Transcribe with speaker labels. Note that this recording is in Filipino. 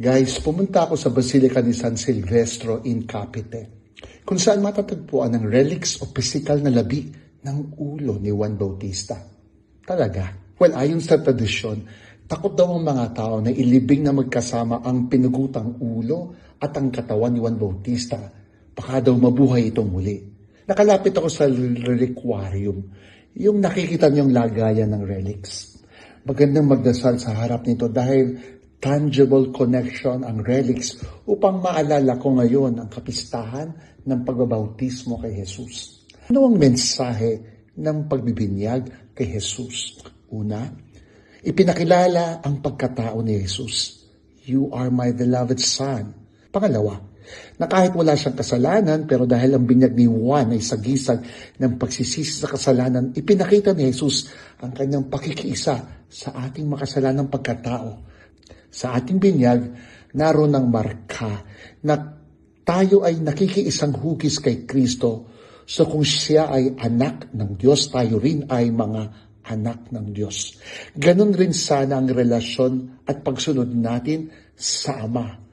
Speaker 1: Guys, pumunta ako sa Basilica ni San Silvestro in Capite, kung saan matatagpuan ang relics o physical na labi ng ulo ni Juan Bautista. Talaga? Well, ayon sa tradisyon, takot daw ang mga tao na ilibing na magkasama ang pinugutang ulo at ang katawan ni Juan Bautista. Baka daw mabuhay itong muli. Nakalapit ako sa reliquarium, yung nakikita niyong lagayan ng relics. Magandang magdasal sa harap nito dahil tangible connection ang relics upang maalala ko ngayon ang kapistahan ng pagbabautismo kay Jesus. Ano ang mensahe ng pagbibinyag kay Jesus? Una, ipinakilala ang pagkatao ni Jesus. You are my beloved Son. Pangalawa, na kahit wala siyang kasalanan, pero dahil ang binyag ni Juan ay sagisag ng pagsisisi sa kasalanan, ipinakita ni Jesus ang kanyang pakikiisa sa ating makasalanang pagkatao. Sa ating binyag, naroon ang marka na tayo ay nakikiisang hugis kay Kristo. So kung siya ay anak ng Diyos, tayo rin ay mga anak ng Diyos. Ganon rin sana ang relasyon at pagsunod natin sa Ama.